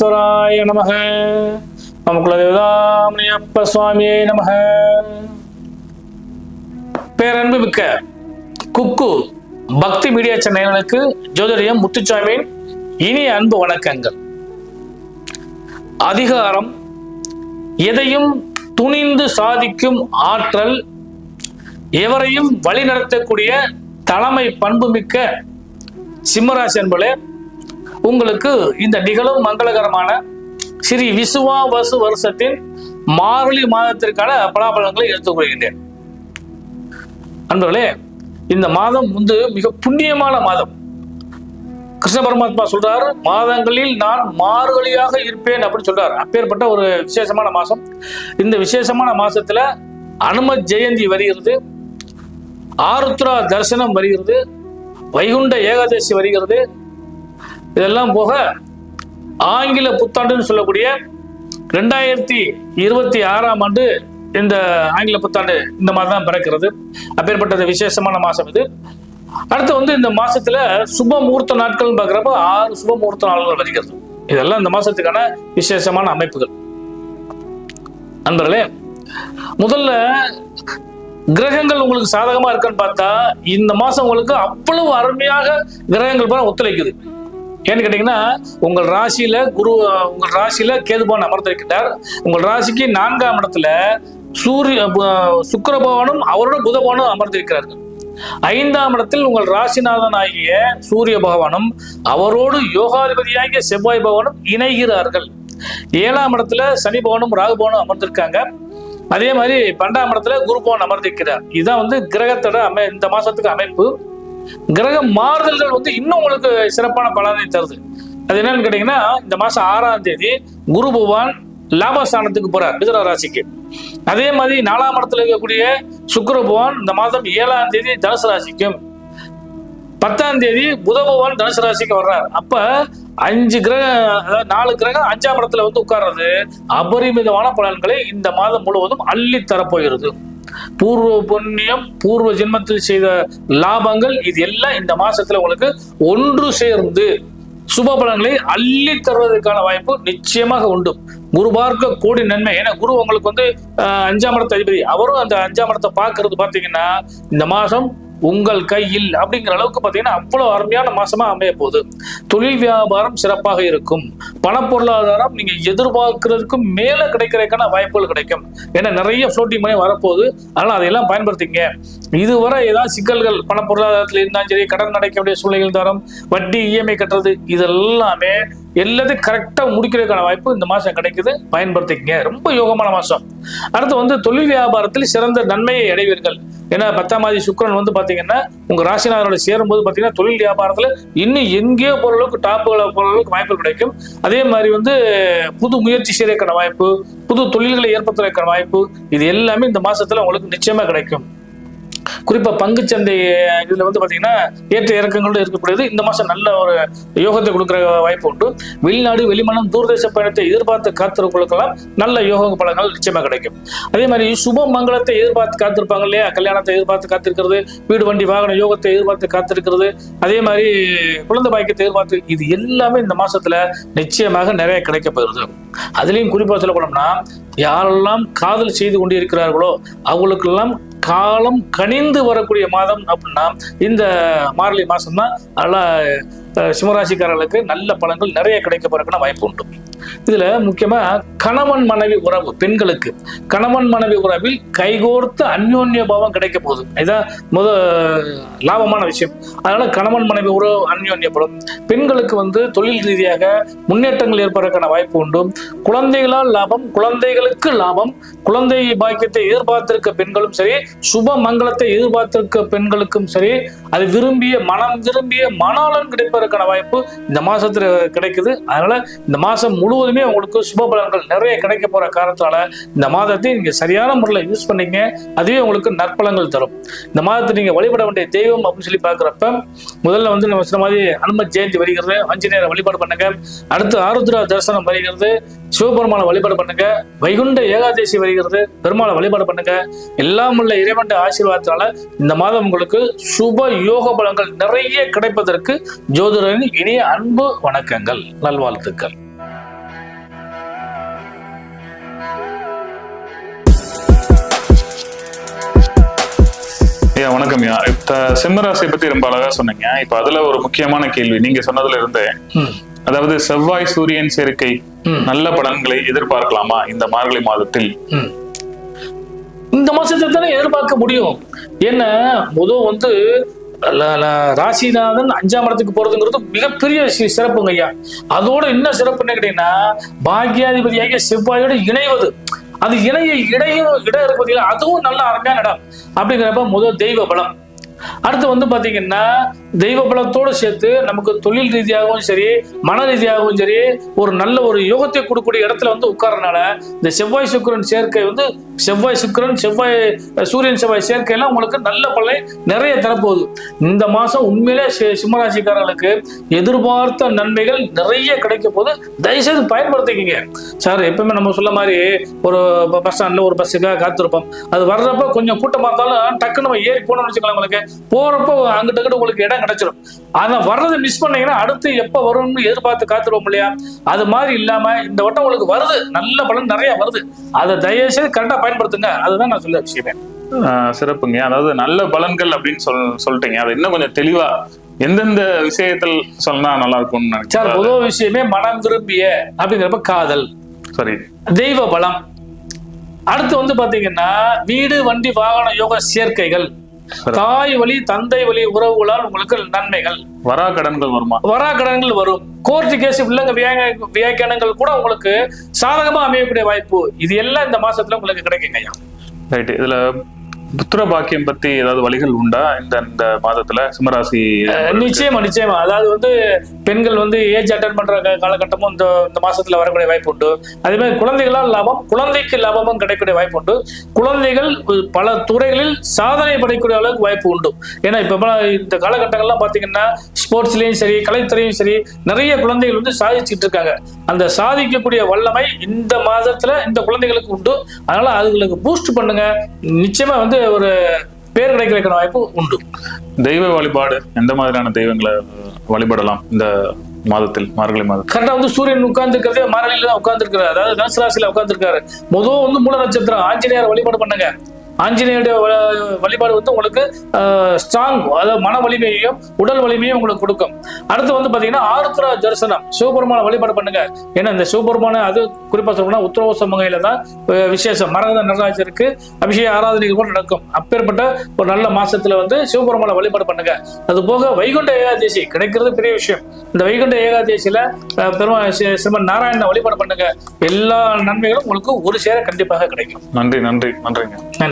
விக்னேஸ்வராய நமக. குலதேவதாமணியப்ப சுவாமியே நமக. பேரன்பு மிக்க குக்கு பக்தி மீடியா சேனலுக்கு ஜோதிடம் முத்துச்சாமியின் இனிய அன்பு வணக்கங்கள். அதிகாரம் எதையும் துணிந்து சாதிக்கும் ஆற்றல் எவரையும் வழிநடத்தக்கூடிய தலைமை பண்புமிக்க சிம்மராசி என்பளே உங்களுக்கு இந்த நிகழும் மங்களகரமான ஸ்ரீ விசுவா வசு வருஷத்தின் மார்கழி மாதத்திற்கான பலாபலன்களை எடுத்துக்கொள்கின்றேன் அன்பர்களே இந்த மாதம் வந்து மிக புண்ணியமான மாதம். கிருஷ்ண பரமாத்மா சொல்றாரு மாதங்களில் நான் மார்கழியாக இருப்பேன் அப்படின்னு சொல்றாரு. அப்பேற்பட்ட ஒரு விசேஷமான மாசம் இந்த விசேஷமான மாசத்துல அனும ஜெயந்தி வருகிறது. ஆருத்ரா தரிசனம் வருகிறது. வைகுண்ட ஏகாதசி வருகிறது. இதெல்லாம் போக ஆங்கில புத்தாண்டுன்னு சொல்லக்கூடிய ரெண்டாயிரத்தி இருபத்தி ஆறாம் ஆண்டு இந்த ஆங்கில புத்தாண்டு இந்த மாதிரி தான் பிறக்கிறது. அப்பேற்பட்டது விசேஷமான மாசம் இது. அடுத்து வந்து இந்த மாசத்துல சுப முகூர்த்த நாட்கள் பார்க்குறப்ப ஆறு சுப முகூர்த்த நாட்கள் வருகிறது இதெல்லாம் இந்த மாசத்துக்கான விசேஷமான அமைப்புகள். நண்பர்களே முதல்ல கிரகங்கள் உங்களுக்கு சாதகமா இருக்குன்னு பார்த்தா இந்த மாசம் உங்களுக்கு அவ்வளவு அருமையாக கிரகங்கள் பூரா ஒத்துழைக்குது. ஏன்னு கேட்டீங்கன்னா உங்கள் ராசியில குரு உங்கள் ராசியில கேதுபான் அமர்ந்திருக்கிறார் உங்கள் ராசிக்கு நான்காம் இடத்துல சூரிய சுக்கரபவனும் அவரோட புதபவனும் அமர்ந்திருக்கிறார்கள். ஐந்தாம் இடத்தில் உங்கள் ராசிநாதன் ஆகிய சூரிய பகவானும் அவரோடு யோகாதிபதியாகிய செவ்வாய் பகவானும் இணைகிறார்கள். ஏழாம் இடத்துல சனி பவனும் ராகு பவனும் அமர்ந்திருக்காங்க. அதே மாதிரி பன்னெண்டாம் இடத்துல குரு பவன் அமர்ந்திருக்கிறார். இதுதான் வந்து கிரகத்தோட அமை இந்த மாசத்துக்கு அமைப்பு. கிரக மாறுதல்கள் வந்து இன்னும் உங்களுக்கு சிறப்பான பலனை தருது. அது என்னன்னு கேட்டீங்கன்னா இந்த மாசம் ஆறாம் தேதி குரு பகவான் லாபஸ்தானத்துக்கு போறார் மிதுன ராசிக்கு. அதே மாதிரி நாலாம் இடத்துல இருக்கக்கூடிய சுக்கர பகவான் இந்த மாதம் ஏழாம் தேதி தனுசு ராசிக்கும். பத்தாம் தேதி புத பகவான் தனுசு ராசிக்கு வர்றார். அப்ப அஞ்சு கிரகம் அதாவது நாலு கிரகம் அஞ்சாம் இடத்துல வந்து உட்கார்றது அபரிமிதமான பலன்களை இந்த மாதம் முழுவதும் அள்ளி தரப்போகிறது. பூர்வ புண்ணியம் பூர்வ ஜென்மத்தில் செய்த லாபங்கள் இது எல்லாம் இந்த மாசத்துல உங்களுக்கு ஒன்று சேர்ந்து சுப பலன்களை அள்ளி தருவதற்கான வாய்ப்பு நிச்சயமாக உண்டு. குரு பார்க்க கோடி நன்மை. ஏன்னா குரு உங்களுக்கு வந்து அஞ்சாம் இடத்த அதிபதி. அவரும் அந்த அஞ்சாம் இடத்தை பார்க்கறது பாத்தீங்கன்னா இந்த மாசம் உங்கள் கையில் அப்படிங்கிற அளவுக்கு பார்த்தீங்கன்னா அவ்வளவு அருமையான மாசமா அமைய போகுது. தொழில் வியாபாரம் சிறப்பாக இருக்கும். பணப்பொருளாதாரம் நீங்க எதிர்பார்க்கறதுக்கும் மேல கிடைக்கிறதுக்கான வாய்ப்புகள் கிடைக்கும். ஏன்னா நிறைய ஃப்ளோட்டிங் மணி வரப்போகுது. அதனால அதையெல்லாம் பயன்படுத்திங்க இதுவரை ஏதாவது சிக்கல்கள் பணப்பொருளாதாரத்தில் இருந்தாலும் சரி கடன் அடைக்க வேண்டிய சூழ்நிலைகள் வட்டி இஎம்ஐ கட்டுறது இதெல்லாமே எல்லாத்தையும் கரெக்டா முடிக்கிறதுக்கான வாய்ப்பு இந்த மாசம் கிடைக்குது. பயன்படுத்திக்கங்க. ரொம்ப யோகமான மாசம் அடுத்து வந்து தொழில் வியாபாரத்தில் சிறந்த நன்மையை அடைவீர்கள். ஏன்னா பத்தாம் தேதி சுக்கரன் வந்து பாத்தீங்கன்னா உங்க ராசிநாதனோட சேரும்போது பாத்தீங்கன்னா தொழில் வியாபாரத்துல இன்னும் எங்கேயோ போற அளவுக்கு டாப்புகளை போற அளவுக்கு வாய்ப்பு கிடைக்கும். அதே மாதிரி வந்து புது முயற்சி செய்யறதுக்கான வாய்ப்பு புது தொழில்களை ஏற்படுத்துறதுக்கான வாய்ப்பு இது எல்லாமே இந்த மாசத்துல உங்களுக்கு நிச்சயமாக கிடைக்கும். குறிப்பா பங்குச்சந்தை இதுல வந்து பாத்தீங்கன்னா ஏற்ற இறக்கங்களோடு இருக்கக்கூடியது. இந்த மாசம் நல்ல ஒரு யோகத்தை கொடுக்குற வாய்ப்பு உண்டு. வெளிநாடு வெளிமானம் தூர்தேச பயணத்தை எதிர்பார்த்து காத்திருக்கிறவங்களுக்கெல்லாம் நல்ல யோக பலங்கள் நிச்சயமா கிடைக்கும். அதே மாதிரி சுப மங்களத்தை எதிர்பார்த்து காத்திருப்பாங்க இல்லையா? கல்யாணத்தை எதிர்பார்த்து காத்திருக்கிறது வீடு வண்டி வாகன யோகத்தை எதிர்பார்த்து காத்திருக்கிறது. அதே மாதிரி குழந்தை பாக்கியத்தை எதிர்பார்த்து இது எல்லாமே இந்த மாசத்துல நிச்சயமாக நிறைய கிடைக்க போயிருது அதுலயும் குறிப்பா சொல்ல போனோம்னா யாரெல்லாம் காதல் செய்து கொண்டிருக்கிறார்களோ அவங்களுக்கெல்லாம் காலம் கனிந்து வரக்கூடிய மாதம் அப்படின்னா இந்த மார்கழி மாசம் தான் நல்லா சிம்மராசிக்காரர்களுக்கு நல்ல பலன்கள் நிறைய கிடைக்க போறதுக்கான வாய்ப்பு உண்டு. இதுல முக்கியமா கணவன் மனைவி உறவு பெண்களுக்கு. கணவன் மனைவி உறவில் கைகோர்த்து அந்யோன்ய பாவம் கிடைக்க போகுது. இதுதான் முத லாபமான விஷயம். அதனால கணவன் மனைவி உறவு அந்யோன்யப்படும். பெண்களுக்கு வந்து தொழில் ரீதியாக முன்னேற்றங்கள் ஏற்படுறதுக்கான வாய்ப்பு உண்டு. குழந்தைகளால் லாபம் குழந்தைகளுக்கு லாபம். குழந்தை பாக்கியத்தை எதிர்பார்த்திருக்க பெண்களும் சரி சுப மங்களத்தை எதிர்பார்த்திருக்க பெண்களுக்கும் சரி அது விரும்பிய மனம் விரும்பிய மணாளன் கிடைப்பதற்கான வாய்ப்பு இந்த மாசத்துல கிடைக்குது. அதனால இந்த மாசம் முழு முழுவதுமே உங்களுக்கு சுப பலன்கள் நிறைய கிடைக்க போற காரணத்தால இந்த மாதத்தை நீங்க சரியான முறையில் யூஸ் பண்ணீங்க. அதுவே உங்களுக்கு நற்பலங்கள் தரும். இந்த மாதத்தை நீங்க வழிபட வேண்டிய தெய்வம் அப்படின்னு சொல்லி பார்க்குறப்ப முதல்ல வந்து நம்ம சொன்ன மாதிரி அனும ஜெயந்தி வருகிறது. ஆஞ்சநேயரை வழிபாடு பண்ணுங்க. அடுத்து ஆருத்ரா தரிசனம் வருகிறது. சிவபெருமானை வழிபாடு பண்ணுங்க. வைகுண்ட ஏகாதசி வருகிறது. பெருமாளை வழிபாடு பண்ணுங்க. எல்லாம் உள்ள இறைவன் ஆசீர்வாதத்தினால இந்த மாதம் உங்களுக்கு சுப யோக பலங்கள் நிறைய கிடைப்பதற்கு ஜோதிடரின் இனிய அன்பு வணக்கங்கள். நல்வாழ்த்துக்கள். ஐயா வணக்கம் ஐயா. இப்ப சிம்மராசியை பத்தி ரொம்ப அழகா சொன்னீங்க. இப்ப அதுல ஒரு முக்கியமான கேள்வி. நீங்க சொன்னதுல இருந்து. அதாவது செவ்வாய் சூரியன் சேர்க்கை. நல்ல பலன்களை எதிர்பார்க்கலாமா இந்த மார்கழி மாதத்தில். இந்த மாசத்தை தானே எதிர்பார்க்க முடியும். என்ன முதல் வந்து ராசிநாதன் அஞ்சாம் இடத்துக்கு போறதுங்கிறது மிகப்பெரிய சிறப்புங்க ஐயா. அதோட என்ன சிறப்பு என்ன கேட்டீங்கன்னா பாக்கியாதிபதியாகிய செவ்வாயோட இணைவது. அது இணைய இடையும் இடம் இருக்கு பார்த்தீங்களா அதுவும் நல்ல அருமையான இடம். அப்படிங்கிறப்ப முதல் தெய்வ பலம். அடுத்து வந்து பாத்தீங்கன்னா தெய்வ பலத்தோடு சேர்த்து நமக்கு தொழில் ரீதியாகவும் சரி மன ரீதியாகவும் சரி ஒரு நல்ல ஒரு யோகத்தை கொடுக்கக்கூடிய இடத்துல வந்து உட்கார்றனால இந்த செவ்வாய் சுக்கிரன் சேர்க்கை வந்து செவ்வாய் சுக்கிரன் செவ்வாய் சூரியன் செவ்வாய் சேர்க்கையெல்லாம் உங்களுக்கு நல்ல பலனை நிறைய தரப்போகுது. இந்த மாசம் உண்மையிலே சிம்மராசிக்காரர்களுக்கு எதிர்பார்த்த நன்மைகள் நிறைய கிடைக்க போது தயவுசெய்து பயன்படுத்திக்கிங்க. சார் எப்பவுமே நம்ம சொல்ல மாதிரி ஒரு பஸ் ஸ்டாண்ட்ல ஒரு பஸ்ஸுக்காக காத்திருப்போம். அது வர்றப்ப கொஞ்சம் கூட்டமாக இருந்தாலும் டக்குன்னு நம்ம ஏறி போனோம்னு வச்சுக்கலாம் உங்களுக்கு. போறப்போ அங்கிட்ட உங்களுக்கு இடம் கிடைச்சிடும் ஆனா வர்றதை மிஸ் பண்ணீங்கன்னா அடுத்து எப்ப வரும்னு எதிர்பார்த்து காத்துருவோம் இல்லையா? அது மாதிரி இல்லாம இந்த வட்டம் உங்களுக்கு வருது. நல்ல பலன் நிறைய வருது. அதை தயவு செய்து கரெக்டா பயன்படுத்துங்க. அதுதான் நான் சொல்ல விஷயமே சிறப்புங்க. அதாவது நல்ல பலன்கள் அப்படின்னு சொல் சொல்லிட்டீங்க. அது இன்னும் கொஞ்சம் தெளிவா எந்தெந்த விஷயத்தில் சொன்னா நல்லா இருக்கும்னு சார் முதல் விஷயமே மனம் விரும்பிய அப்படிங்கிறப்ப காதல். சரி. தெய்வ பலம். அடுத்து வந்து பாத்தீங்கன்னா வீடு வண்டி வாகன யோக சேர்க்கைகள். சரி. தாய் வழி தந்தை வழி உறவுகளால் உங்களுக்கு நன்மைகள். வரா கடன்கள் வருமா? வரா கடன்கள் வரும். கோர்ட்டு கேஸ் இல்லைங்க வியாக்க- வியாக்கியானங்கள் கூட உங்களுக்கு சாதகமா அமையக்கூடிய வாய்ப்பு. இது எல்லாம் இந்த மாசத்துல உங்களுக்கு கிடைக்குங்க ஐயா ரைட் இதுல புத்திர பாக்கியம் பத்தி ஏதாவது வழிகள் உண்டா? இந்த இந்த மாதத்துல சிம்மராசி நிச்சயமா நிச்சயமா. அதாவது வந்து பெண்கள் வந்து ஏஜ் அட்டன் பண்ற காலகட்டமும் இந்த இந்த மாசத்துல வரக்கூடிய வாய்ப்பு உண்டு. அதே மாதிரி குழந்தைகளால் லாபம் குழந்தைக்கு லாபமும் கிடைக்கக்கூடிய வாய்ப்பு உண்டு. குழந்தைகள் பல துறைகளில் சாதனை படைக்கக்கூடிய அளவுக்கு வாய்ப்பு உண்டு. ஏன்னா இப்ப இந்த காலகட்டங்கள்லாம் பாத்தீங்கன்னா ஸ்போர்ட்ஸ்லயும் சரி கலைத்துறையும் சரி நிறைய குழந்தைகள் வந்து சாதிச்சுட்டு இருக்காங்க. அந்த சாதிக்கக்கூடிய வல்லமை இந்த மாதத்துல இந்த குழந்தைகளுக்கு உண்டு. அதனால அதுகளுக்கு பூஸ்ட் பண்ணுங்க. நிச்சயமா வந்து ஒரு பேர் கிடைக்கிற வாய்ப்பு உண்டு. தெய்வ வழிபாடு எந்த மாதிரியான தெய்வங்களை வழிபடலாம் இந்த மாதத்தில் மார்கழி மாதத்தில்? கரெக்டா வந்து சூரியன் உட்கார்ந்து இருக்கிறதே மாரணியில தான் உட்கார்ந்து இருக்காரு அதாவது தனுசு ராசியில உட்கார்ந்து இருக்காரு முதல் வந்து மூல நட்சத்திரம். ஆஞ்சநேயர் வழிபாடு பண்ணுங்க. ஆஞ்சநேயருடைய வ- வழிபாடு வந்து உங்களுக்கு ஸ்ட்ராங் அதாவது மன வலிமையையும் உடல் வலிமையும் உங்களுக்கு கொடுக்கும். அடுத்து வந்து பார்த்தீங்கன்னா ஆருத்ரா தரிசனம். சிவபெருமான வழிபாடு பண்ணுங்க. ஏன்னா இந்த சிவபெருமான அது குறிப்பாக சொல்லணும்னா உத்தரவோச வகையில தான் விசேஷம். மரகத நடராஜருக்கு அபிஷேக ஆராதனைகள் கூட நடக்கும். அப்பேற்பட்ட ஒரு நல்ல மாசத்துல வந்து சிவபெருமான வழிபாடு பண்ணுங்க. அது போக வைகுண்ட ஏகாதசி. கிடைக்கிறது பெரிய விஷயம். இந்த வைகுண்ட ஏகாதசியில பெருமா சிவன் நாராயணனை வழிபாடு பண்ணுங்க. எல்லா நன்மைகளும் உங்களுக்கு ஒரு சேர கண்டிப்பாக கிடைக்கும். நன்றி நன்றி. நன்றிங்க.